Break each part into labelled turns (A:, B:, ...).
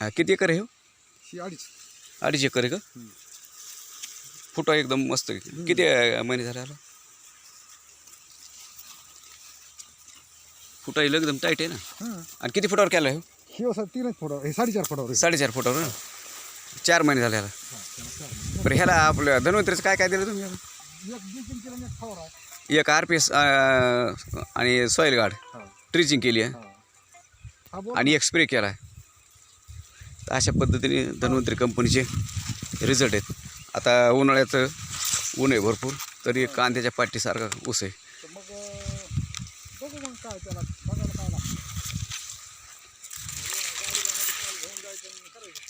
A: हा, किती एकर आहे हो
B: ही अडीच
A: अडीच एकर आहे का
B: हम्म.
A: फुटा एकदम मस्त आहे. किती अं, महिने झाले आला फुटा एकदम टाईट आहे ना
B: हां
A: आणि किती फुटावर केला आहे हो?
B: ही असं तीनच फुटावर हे साडेचार फुटावर आहे.
A: साडेचार फुटावर ना चार महिने झाले
B: चार.
A: बरं ह्याला आपल्या धन्वंतरीचं काय काय दिलं तुम्ही याला?
B: एक ड्रिंकिंग केलं आणि एक फवारा आहे.
A: एक आर पी एस आणि सॉईल गार्ड
B: हा,
A: ट्रिचिंग केली आहे
B: हा. हा, बोल.
A: आणि एक स्प्रे केला आहे तर अशा पद्धतीने धन्वंतरी कंपनीचे रिझल्ट आहेत. आता उन्हाळ्याचं ऊन आहे भरपूर तरी कांद्याच्या पाठीसारखा ऊस आहे.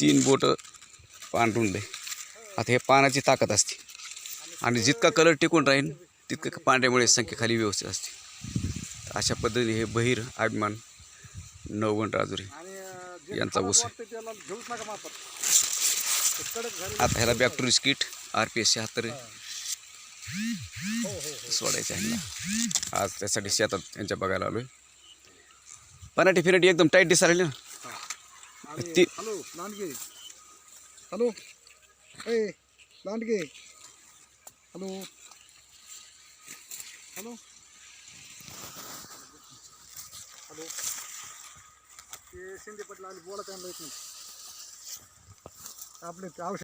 A: तीन बोटं पांढरून दे आता हे पानाची ताकद असते. आणि जितका कलर टिकून राहील तितकं पांढऱ्यामुळे संख्येखाली व्यवस्थित असते. अशा पद्धतीने हे बहिर अभिमान नवगण राजुरी. यांचा ऊस आहे. आता आर पी एस आज एकदम टाइट दिसायला ना. ती
B: ते शिंदे पटला बोला त्यांना एक मिनिट. आपले औषध